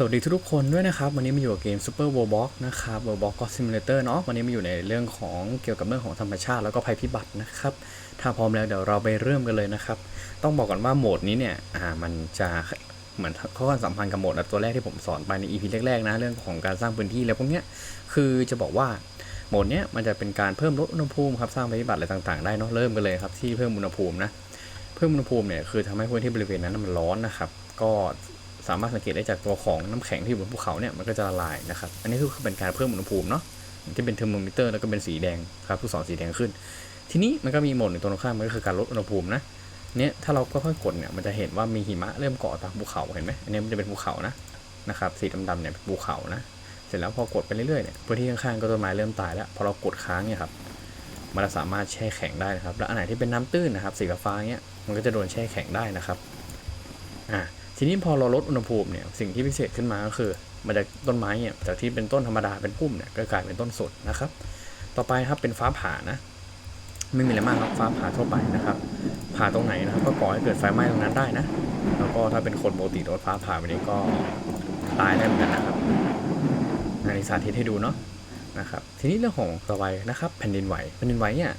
สวัสดีทุกๆคนด้วยนะครับ วันนี้มาอยู่กับเกม Super w o r b o x นะครับ w o r b o x God Simulator เนาะวันนี้มาอยู่ในเรื่องของเกี่ยวกับเรื่องของธรรมชาติแล้วก็ภัยพิบัตินะครับ ถ้าพร้อมแล้วเดี๋ยวเราไปเริ่มกันเลยนะครับ ต้องบอกก่อนว่าโหมดนี้เนี่ยอ่ามันจะเหมือนข้อความสัมพันธ์กับโหมดตัวแรกที่ผมสอนไปใน EP แรกๆนะเรื่องของการสร้างพื้นที่แล้วพวกเนี้ยคือจะบอกว่าโหมดเนี้ยมันจะเป็นการเพิ่มลดอุณหภูมิครับสร้างภัยพิบัติอะไรต่างๆได้เนาะเริ่มกันเลยครับที่เพิ่มอุณหภูมินะเพิ่มอุณหภูมิเนี่ยคือทำให้พื้นที่บริเวณนั้นมันร้อนนะครับก็ สามารถสังเกตได้จากตัวของน้ำแข็งที่อยู่บนภูเขาเนี่ยมันก็จะละลายนะครับ อันนี้คือเป็นการเพิ่มอุณหภูมิเนาะที่เป็นเทอร์โมมิเตอร์แล้วก็เป็นสีแดงครับลูกศรสีแดงขึ้น ทีนี้มันก็มีโหมดหนึ่งตัวตรงข้ามมันก็คือการลดอุณหภูมินะเนี่ยถ้าเราค่อยๆกดเนี่ยมันจะเห็นว่ามีหิมะเริ่มเกาะตามภูเขาเห็นไหมอันนี้มันจะเป็นภูเขานะนะครับสีดำๆเนี่ยเป็นภูเขานะเสร็จแล้วพอกดไปเรื่อยๆเนี่ยพื้นที่ข้างๆก็ต้นไม้เริ่มตายแล้วพอเรากดค้างเนี่ยครับมันจะสามารถแช่แข็งได้นะครับ แล้วอันไหนที่เป็นน้ำตื้นนะครับสีฟ้าเงี้ยมันก็จะโดนแช่แข็งได้นะครับอ่า ทีนี้พอเราลดอุณหภูมิเนี่ยสิ่งที่พิเศษขึ้นมาก็คือมันจะต้นไม้เนี่ยจากที่เป็นต้นธรรมดาเป็นพุ่มเนี่ยก็กลายเป็นต้นสดนะครับ ต่อไปครับเป็นฟ้าผ่านะไม่มีอะไรมากครับฟ้าผ่าทั่วไปนะครับ ผ่าตรงไหนนะครับ ก็ก่อให้เกิดไฟไหม้ตรงนั้นได้นะ แล้วก็ถ้าเป็นคนปกติโดนฟ้าผ่าไปนี้ก็ตายได้เหมือนกันนะครับอันนี้สาธิตให้ดูเนาะนะครับ ทีนี้เรื่องของต่อไปนะครับ แผ่นดินไหวแผ่นดินไหวเนี่ย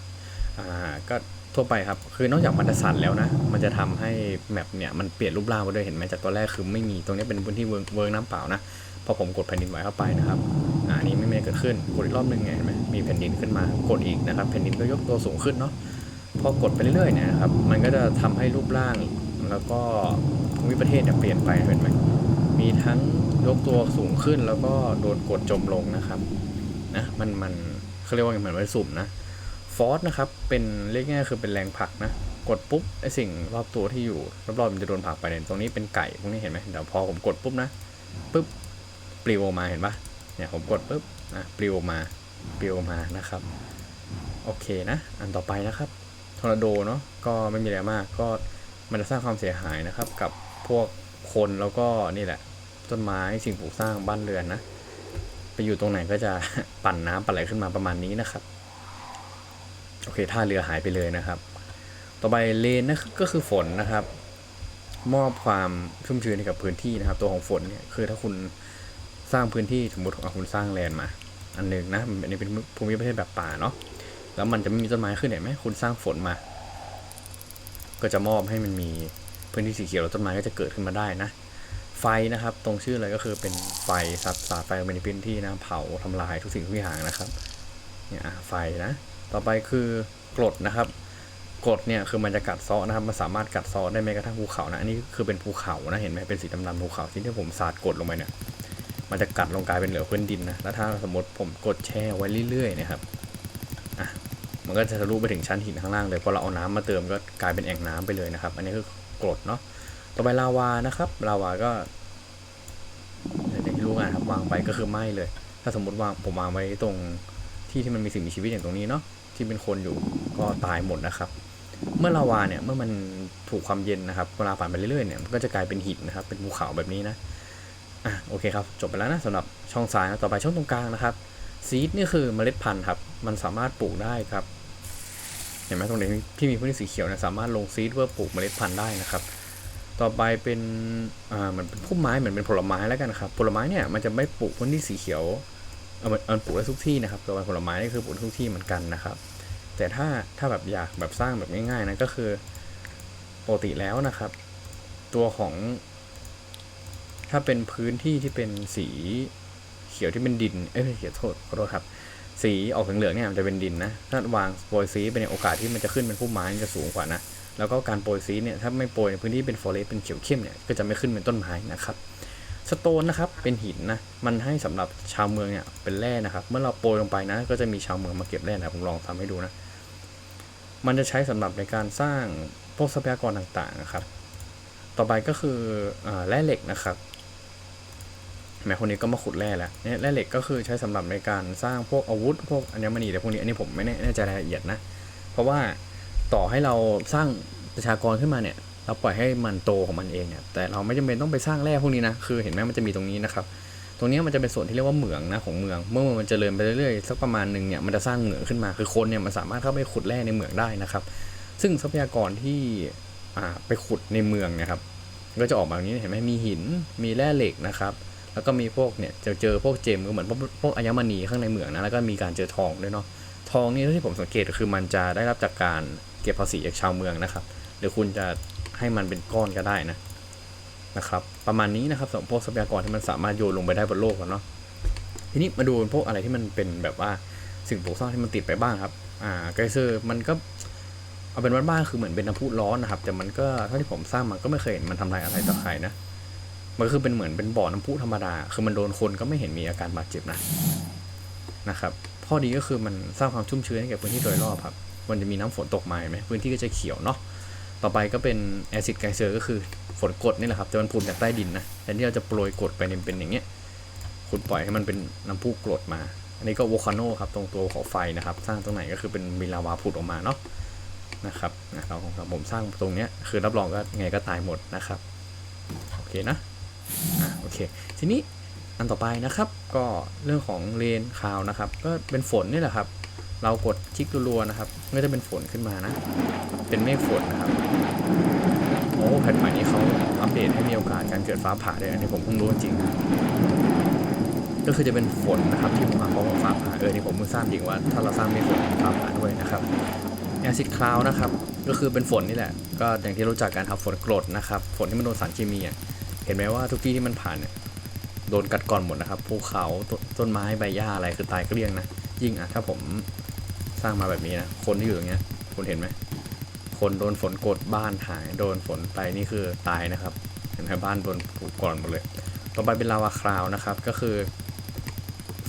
อ่าก็ ทั่วไปครับ คือนอกจากมันจะสั่นแล้วนะ มันจะทำให้แมปเนี่ยมันเปลี่ยนรูปร่างไปด้วยเห็นไหมจากตัวแรกคือไม่มีตรงนี้เป็นพื้นที่เวิร์กเวิร์กน้ำเปล่านะพอผมกดแผ่นดินไหวเข้าไปนะครับอ่าอันนี้ไม่ไมีอะไรเกิดขึ้นกดอีกรอบหนึงไงเห็นไหมมีแผ่นดินขึ้นมากดอีกนะครับแผ่นดินก็ยกตัวสูงขึ้นเนาะพอกดไปเรื่อยๆเนี่ยนะครับมันก็จะทำให้รูปร่างแล้วก็ภูมิประเทศเนี่ยเปลี่ยนไปเห็นไหมมีทั้งยกตัวสูงขึ้นแล้วก็โดนกดจมลงนะครับนะมันมันเขาเรียกว่าเหมือนมันสุ่มนะ ฟอสนะครับ เป็นเรียกง่ายคือเป็นแรงผลักนะ กดปุ๊บไอสิ่งรอบตัวที่อยู่รอบๆมันจะโดนผลักไปเนี่ยตรงนี้เป็นไก่พวกนี้เห็นไหมเดี๋ยวพอผมกดปุ๊บนะปุ๊บปลิวออกมาเห็นปะเนี่ยผมกดปุ๊บนะปลิวออกมาปลิวออกมานะครับโอเคนะ อันต่อไปนะครับทอร์นาโดเนาะก็ไม่มีอะไรมากก็มันจะสร้างความเสียหายนะครับ กับพวกคนแล้วก็นี่แหละ ต้นไม้สิ่งปลูกสร้างบ้านเรือนนะ ไปอยู่ตรงไหนก็จะปั่นน้ำปั่นอะไรขึ้นมาประมาณนี้นะครับ อเคท่าเรือหายไปเลยนะครับ ต่อไปเลนนะก็คือฝนนะครับ มอบความชุ่มชื้นให้กับพื้นที่นะครับ ตัวของฝนเนี่ยคือถ้าคุณสร้างพื้นที่สมมติเอาคุณสร้างแลนมา อันหนึ่งนะอันนี้เป็นภูมิประเทศแบบป่าเนาะแล้วมันจะไม่มีต้นไม้ขึ้นเห็นไหมคุณสร้างฝนมา ก็จะมอบให้มันมีพื้นที่สีเขียวแล้วต้นไม้ก็จะเกิดขึ้นมาได้นะไฟนะครับ ตรงชื่อเลยก็คือเป็นไฟสัตว์สาดไฟลงไปในพื้นที่นะเผาทำลายทุกสิ่งทุกอย่างนะครับ เนี่ยไฟนะ ต่อไปคือกรดนะครับกรดเนี่ยคือมันจะกัดเซาะนะครับมันสามารถกัดเซาะได้แม้กระทั่งภูเขานะอันนี้คือเป็นภูเขานะเห็นไหมเป็นสีดำๆภูเขาที่ที่ผมสาดกรดลงไปเนี่ยมันจะกัดลงกลายเป็นเหลือพื้นดินนะแล้วถ้าสมมติผมกดแช่ไว้เรื่อยๆเนะครับอะมันก็จะทะลุไปถึงชั้นหินข้างล่างเลยพอเราเอาน้ำมาเติมก็กลายเป็นแอ่งน้ำไปเลยนะครับ อันนี้คือกรดเนาะต่อไปลาวานะครับลาวาก็อย่างที่รู้กันครับวางไปก็คือไหม้เลย ถ้าสมมติวางผมวางไว้ตรงที่ที่มันมีสิ่งมีชีวิตอย่างตรงนี้เนาะ ที่เป็นคนอยู่ก็ตายหมดนะครับ เมื่อลาวาเนี่ยเมื่อมันถูกความเย็นนะครับเวลาผ่านไปเรื่อยๆเนี่ยมันก็จะกลายเป็นหินนะครับ เป็นภูเขาแบบนี้นะอะโอเคครับจบไปแล้วนะสำหรับช่องซ้ายนะต่อไปช่องตรงกลางนะครับซีดนี่คือเมล็ดพันธุ์ครับมันสามารถปลูกได้ครับเห็นไหมตรงนี้ที่มีพื้นที่สีเขียวเนี่ยสามารถลงซีดเพื่อปลูกเมล็ดพันธุ์ได้นะครับ ต่อไปเป็นอ่าเหมือนเป็นพุ่มไม้เหมือนเป็นผลไม้แล้วกันครับผลไม้เนี่ยมันจะไม่ปลูกพื้นที่สีเขียว มันมันปลูกได้ทุกที่นะครับต่อไปผลไม้นี่คือปลูกได้ทุกที่เหมือนกันนะครับ แต่ถ้าถ้าแบบอยากแบบสร้างแบบง่ายๆนะก็คือปกติแล้วนะครับ ตัวของ ถ้าเป็นพื้นที่ที่เป็นสีเขียวที่เป็นดินเอ้ยเขียวโทษขอโทษครับ สีออกเหลืองๆเนี่ยมันจะเป็นดินนะถ้าวางโปรยซีไปในโอกาสที่มันจะขึ้นเป็นพุ่มไม้จะสูงกว่านะแล้วก็การโปรยซีเนี่ยถ้าไม่โปรยในพื้นที่เป็นฟอเรสต์เป็นเขียวเข้มเนี่ยก็จะไม่ขึ้นเป็นต้นไม้นะครับ สโตนนะครับเป็นหินนะมันให้สำหรับชาวเมืองเนี่ยเป็นแร่นะครับ เมื่อเราโปรยลงไปนะ ก็จะมีชาวเมืองมาเก็บแร่นะผมลองทำให้ดูนะ มันจะใช้สำหรับในการสร้างพวกทรัพยากรต่างๆนะครับ ต่อไปก็คืออแร่เหล็กนะครับแม่คนนี้ก็มาขุดแร่แล้วเนี่ยแร่เหล็กก็คือใช้สำหรับในการสร้างพวกอาวุธ พวกอัญมณีแต่พวกนี้อันนี้ผมไม่แน่ใจรายละเอียดนะ เพราะว่าต่อให้เราสร้างประชากรขึ้นมาเนี่ย เราปล่อยให้มันโตของมันเองเนี่ยแต่เราไม่จำเป็นต้องไปสร้างแร่พวกนี้นะคือเห็นไหมมันจะมีตรงนี้นะครับตรงนี้มันจะเป็นส่วนที่เรียกว่าเหมืองนะของเมือง เมื่อมันเจริญไปเรื่อยๆสักประมาณหนึ่งเนี่ยมันจะสร้างเหมืองขึ้นมาคือคนเนี่ยมันสามารถเข้าไปขุดแร่ในเหมืองได้นะครับ ซึ่งทรัพยากรที่อ่าไปขุดในเมืองนะครับก็จะออกมาแบบนี้เห็นไหมมีหินมีแร่เหล็กนะครับ แล้วก็มีพวกเนี่ยจะเจอพวกเจมก็เหมือนพวกพวกอัญมณีข้างในเหมืองนะแล้วก็มีการเจอทองด้วยเนาะทองนี่ที่ผมสังเกตก็คือมันจะได้รับจากการเก็บภาษีจากชาวเมืองนะครับหรือคุณจะ ให้มันเป็นก้อนก็ได้นะนะครับ ประมาณนี้นะครับสำหรับพวกทรัพยากรที่มันสามารถโยนลงไปได้บนโลกแล้วเนาะทีนี้มาดูพวกอะไรที่มันเป็นแบบว่าสิ่งปลูกสร้างที่มันติดไปบ้างครับอ่าไกเซอร์มันก็เอาเป็นว่าบ้านๆคือเหมือนเป็นน้ำพุร้อนนะครับ แต่มันก็เท่าที่ผมสร้างมันก็ไม่เคยเห็นมันทำลายอะไรต่อใครนะมันก็คือเป็นเหมือนเป็นบ่อน้ำพุธรรมดา คือมันโดนคนก็ไม่เห็นมีอาการบาดเจ็บนะนะครับข้อดีก็คือมันสร้างความชุ่มชื้นให้กับพื้นที่โดยรอบครับมันจะมีน้ำฝนตกมาไหมพื้นที่ก็จะเขียวเนาะ ต่อไปก็เป็นแอซิดไกเซอร์ก็คือฝนกรดนี่แหละครับ แต่มันพูนจากใต้ดินนะแทนที่เราจะโปรยกรดไปเนี่ยเป็นอย่างเงี้ยคุณปล่อยให้มันเป็นน้ำพุกรดมา อันนี้ก็โวคาโนครับตรงตัวของไฟนะครับ สร้างตรงไหนก็คือเป็นมีลาวาผุดออกมาเนาะนะครับนะเราของผมสร้างตรงเนี้ยคือรับรองก็ไงก็ตายหมดนะครับโอเคนะโอเค ทีนี้อันต่อไปนะครับก็เรื่องของเลนคาวนะครับ ก็เป็นฝนนี่แหละครับ เรากดคลิกรัวๆนะครับก็จะเป็นฝนขึ้นมานะ เป็นเมฆฝนนะครับโอ้แผ่นใหม่นี้เขาอัปเดตให้มีโอกาสการเกิดฟ้าผ่าด้วยอันนี้ผมเพิ่งรู้จริง ก็คือจะเป็นฝนนะครับที่มาพร้อมกับฟ้าผ่าเออนี่ผมเพิ่งทราบจริงว่าถ้าเราสร้างเมฆฝนฟ้าผ่าด้วยนะครับแอซิดคลาวนะครับก็คือเป็นฝนนี่แหละ ก็อย่างที่รู้จักกันครับฝนกรดนะครับฝนที่มันโดนสารเคมีเห็นไหมว่าทุกที่ที่มันผ่านเนี่ยโดนกัดก่อนหมดนะครับภูเขาตต้นไม้ใบหญ้าอะไรคือตายเกลี้ยงนะยิ่งอะถ้าผมสร้างมาแบบนี้นะคนที่อยู่ตรงเนี้ยคุณเห็นไหม คนโดนฝนกดบ้านหายโดนฝนไปนี่คือตายนะครับ เห็นไหมบ้านโดนถูกก่อนหมดเลย ต่อไปเป็นลาวาคลาวนะครับก็คือ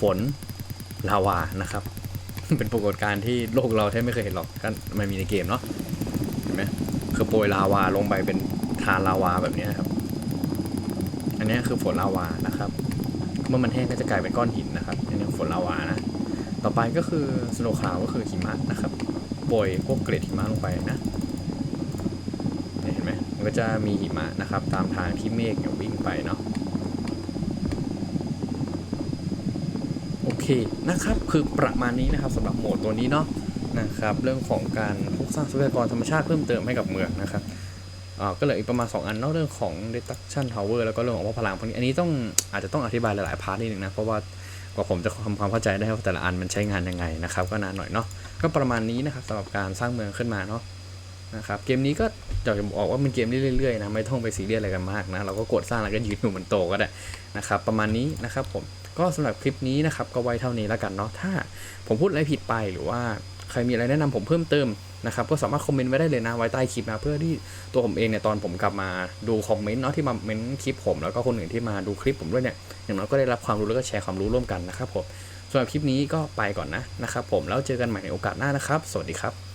ฝนลาวานะครับ เป็นปรากฏการณ์ที่โลกเราแทบไม่เคยเห็นหรอกก็มันมีในเกมเนาะเห็นไหมคือโปรยลาวาลงไปเป็นทานลาวาแบบนี้ครับ อันนี้คือฝนลาวานะครับเมื่อมันแห้งก็จะกลายเป็นก้อนหินนะครับอันนี้ฝนลาวานะต่อไปก็คือสโนว์คลาวก็คือหิมะนะครับโปรยพวกเกล็ดหิมะลงไปนะ มันก็จะมีหิมะนะครับ ตามทางที่เมฆเนี่ยวิ่งไปเนาะโอเคนะครับคือประมาณนี้นะครับสำหรับโหมดตัวนี้เนาะนะครับเรื่องของการพวกสร้างทรัพยากรธรรมชาติเพิ่มเติมให้กับเมืองนะครับก็เหลืออีกประมาณ 2 อันเนอกเรื่องของ deduction tower แล้วก็เรื่องของพลังพวกนี้อันนี้ต้องอาจจะต้องอธิบายหลายๆพาร์ทนิดนึงนะ เพราะว่ากว่าผมจะทำความเข้าใจได้ว่าแต่ละอันมันใช้งานยังไงนะครับ ก็นานหน่อยเนาะก็ประมาณนี้นะครับสำหรับการสร้างเมืองขึ้นมาเนาะ นะครับเกมนี้ก็อยากจะบอกว่ามันเกมเรื่อยๆนะไม่ต้องไปซีเรียสอะไรกันมากนะเราก็กดสร้างแล้วก็ยืนอยู่มันโตก็ได้นะครับประมาณนี้นะครับผมก็สำหรับคลิปนี้นะครับก็ไว้เท่านี้แล้วกันเนาะถ้าผมพูดอะไรผิดไปหรือว่าใครมีอะไรแนะนำผมเพิ่มเติมนะครับก็สามารถคอมเมนต์ไว้ได้เลยนะไว้ใต้คลิปนะเพื่อที่ตัวผมเองเนี่ยตอนผมกลับมาดูคอมเมนต์เนาะที่มาเมนต์คลิปผมแล้วก็คนอื่นที่มาดูคลิปผมด้วยเนี่ยอย่างน้อยก็ได้รับความรู้แล้วก็แชร์ความรู้ร่วมกันนะครับผมสำหรับคลิปนี้ก็ไปก่อนนะนะครับผมแล้วเจอกันใหม่ในโอกาสหน้านะครับ สวัสดีครับ